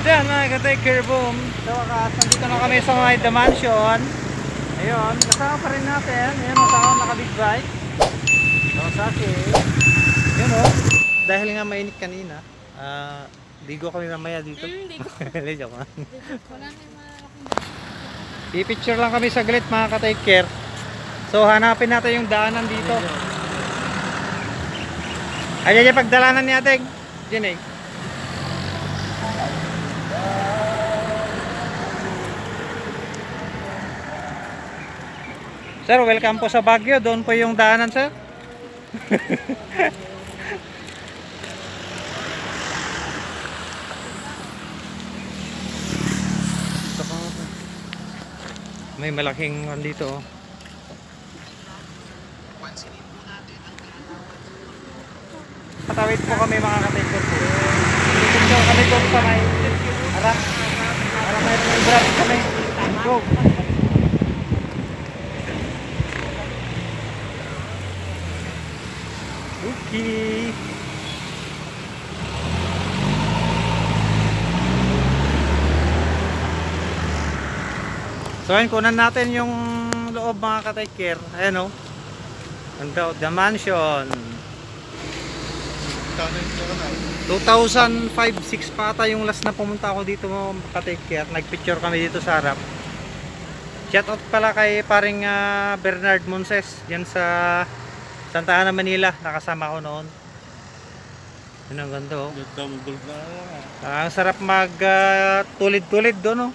done mga ka-taker boom. Sa wakas, nandito na kami sa mga The Mansion. Ayun, kasama pa rin natin. Ayun, kasama naka-big bike. Kawasaki. Yun o. Dahil nga mainit kanina, ah, ligo kami mamaya dito. Hindi ko. Hindi, joke lang. Wala kayong malaking I-picture lang kami saglit mga ka-take care. So hanapin natin yung daanan dito. Ayan yung pagdalanan ni ating. Diyan eh. Sir, welcome po sa Baguio. Doon po yung daanan, sir. May malaking ano dito oh. Patawid po kami mga ka-taker po. Picture kami doon sa may harap. Para may brand kami. Go. Okay. So ayun, kunan natin yung loob mga ka-taker. Ayan o. Ang daw, the mansion. 2005-6 pa ata yung last na pumunta ako dito mga ka-take care. Nagpicture kami dito sa harap. Shoutout pala kay paring ah, Bernard Monses yan sa Santa Ana, Manila. Nakasama ko noon. Yun ang ganda oh. Ah, ang sarap mag ah, tulid-tulid doon oh.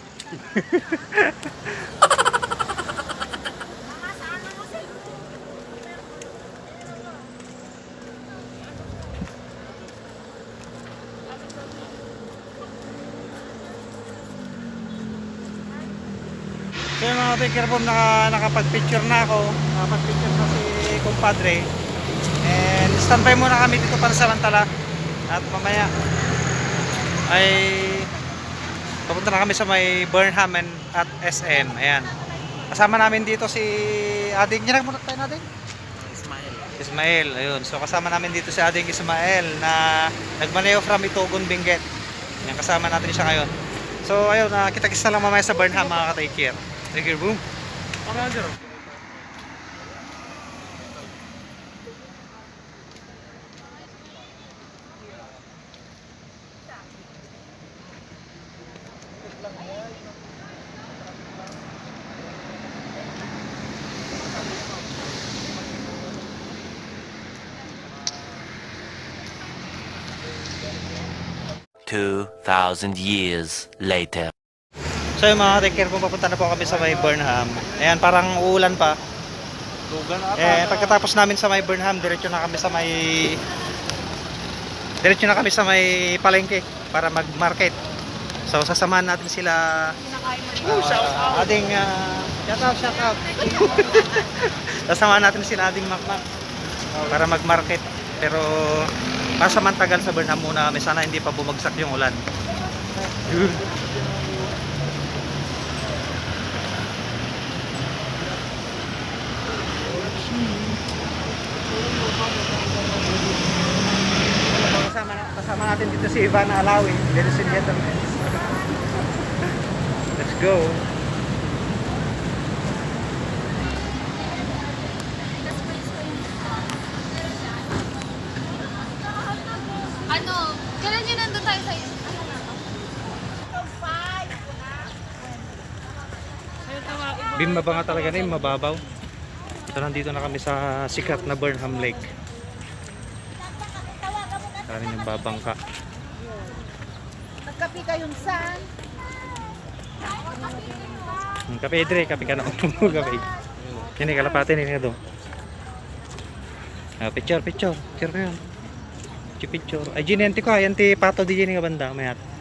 So yung mga taker bomb, naka, nakapag-picture na ako. Nakapag-picture na si kumpadre and standby muna kami dito para sa pansamantala at mamaya ay papunta na kami sa may Burnham and at SM ayan. Kasama namin dito si Ading. Niya muna tayo natin Ismael. Ismael ayun. So kasama namin dito si Ading Ismael na nagmaneho from Itogon Benguet. Yan kasama natin siya ngayon. So ayun uh, kita-kits na lang mamaya sa Burnham mga ka-take care. Take care boom. Okay, Jerome. 2,000 years later. So yung mga take care papunta na po kami sa may Burnham. Ayan, parang uulan pa. Eh, pagkatapos namin sa may Burnham, diretso na kami sa may diretso na kami sa may palengke para mag-market. So sasamahan natin sila uh, ating uh, shout out, shout out. sasamahan natin sila ating makmak para mag-market. Pero pasamantagal sa Burnham muna kami. Sana hindi pa bumagsak yung ulan. kasama, kasama natin dito si Ivan Alawi, ladies and gentlemen. Let's go. Ano? Kailan yun nandun tayo sa Bimba ba nga talaga na yung mababaw? So nandito na kami sa sikat na Burnham Lake. Karin yung babangka. Nagkapi kayong san? Hmm, kape Idre, kape ka na. kape. Yan eh, kalapate ni nga doon. Ah, picture, picture. Picture ko yun. Picture, picture. Ay, ginenti ko. Yan ti pato di dyan nga banda. Mayat.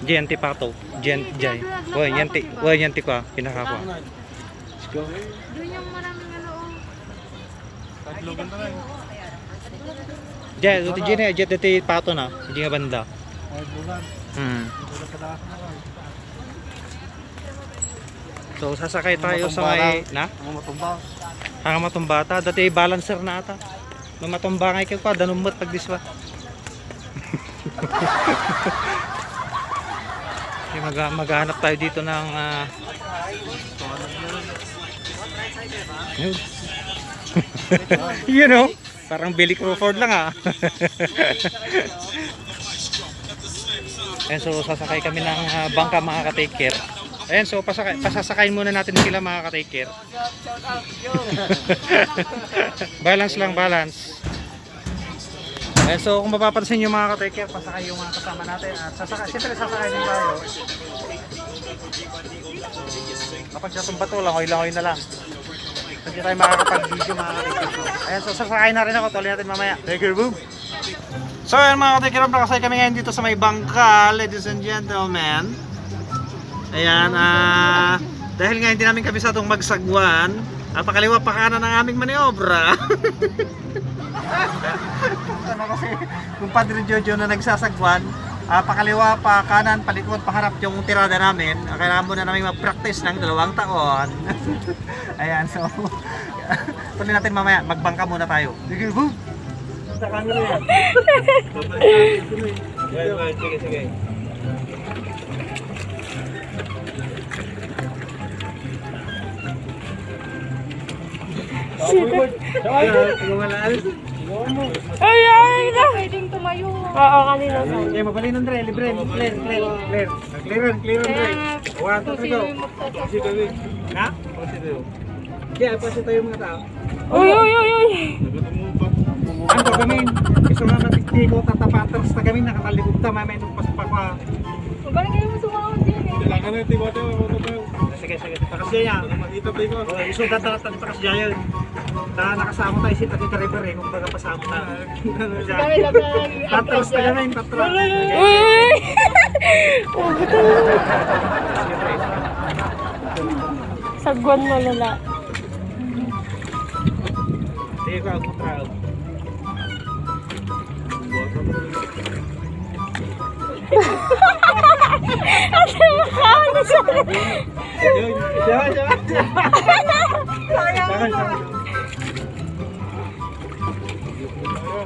Diyan ti pato. Diyan, diyan. Woy, yan ti. Woy, yan ti ko ah. Pinaka ko. ah. Let's go. Doon yung maraming ano. oh. Diyan, ito diyan eh. Diyan ti pato na. Diyan nga banda. Hmm. So, sasakay tayo sa may... Na? Hanga matumbata. Dati balancer na ata. May matumba nga ikaw pa. Danumot pag diswa. Okay, mag maghanap tayo dito ng yun. you know, parang Billy Crawford lang ah. Ayan, so sasakay kami ng ah, bangka mga ka-take care. Ayan, so pasakay, pasasakayin muna natin sila mga ka-take care. balance lang, balance. Ayan, so kung mapapansin nyo mga ka-take care, pasakay yung mga kasama natin. At sasakay, siyempre sasakay din tayo. Kapag siya tumba to, langoy-langoy na lang. Hindi tayo makakapag-video mga ka-take care. Ayan, so sasakay na rin ako. Tuloy natin mamaya. Take care, boom! So ayan mga katikirap, nakasay kami ngayon dito sa may bangka, ladies and gentlemen. Ayan, ah, dahil nga hindi namin kami sa itong magsagwan, at pakaliwa pa kanan ng aming maniobra. ano kasi, kung Padre Jojo na nagsasagwan, ah, pakaliwa pa kanan, palikod, paharap yung tirada namin. Ah, Kailangan muna namin mag-practice ng dalawang taon. Ayan, so, tuloy natin mamaya, magbangka muna tayo. Sige, boom! Sa camera yan. Sige, sige. Ay, ay, na. Pwedeng tumayo. Oo, kanina. Okay, mabalin Andre, libre, clear, clear, clear. Clear, clear Andre. One, two, three, go. Ha? Kaya, pasi tayo mga tao. Uy, uy, uy, uy. Ang pagamin, gusto nga matikti ko, tatapaters na gamin, nakatalikod ta, mamay nung paspak pa. Magaling din eh. Kailangan na tiwa tayo, ano tayo? Sige, sige, takas niya yan. Makita tayo. Oh, iso datatan takas niya yun. Na nakasama tayo si Tati Driver eh, kung baga pasama na. Kami lang Tatras na gamin, tatras. Uy, uy. Sagwan malala. Sige ko, ako. Ate, makakano sa... Yun, siya, siya.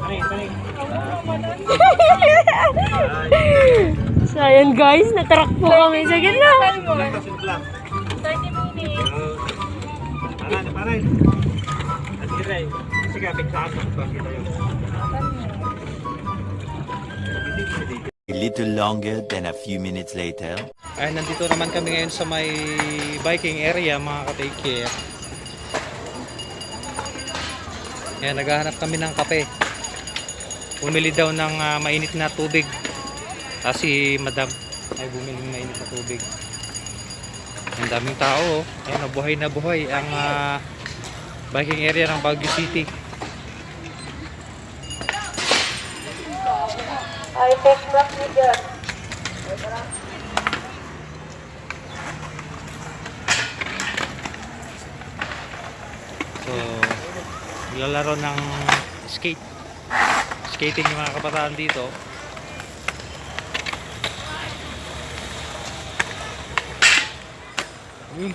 Tanig, tanig. So, ayan guys, natrack po kami sa lang. 30 minutes. Paran, paran. At dire. Sige, biglaan mo pa kita yun. A little longer than a few minutes later. Ay, nandito naman kami ngayon sa may biking area, mga ka-take care. Yan, naghahanap kami ng kape. Bumili daw ng ah, mainit na tubig. Kasi madam ay bumili ng mainit na tubig. Ang daming tao, oh. Ayan, buhay na buhay ang ah, biking area ng Baguio City. So, lalaro ng skate. Skating yung mga kabataan dito. Uy,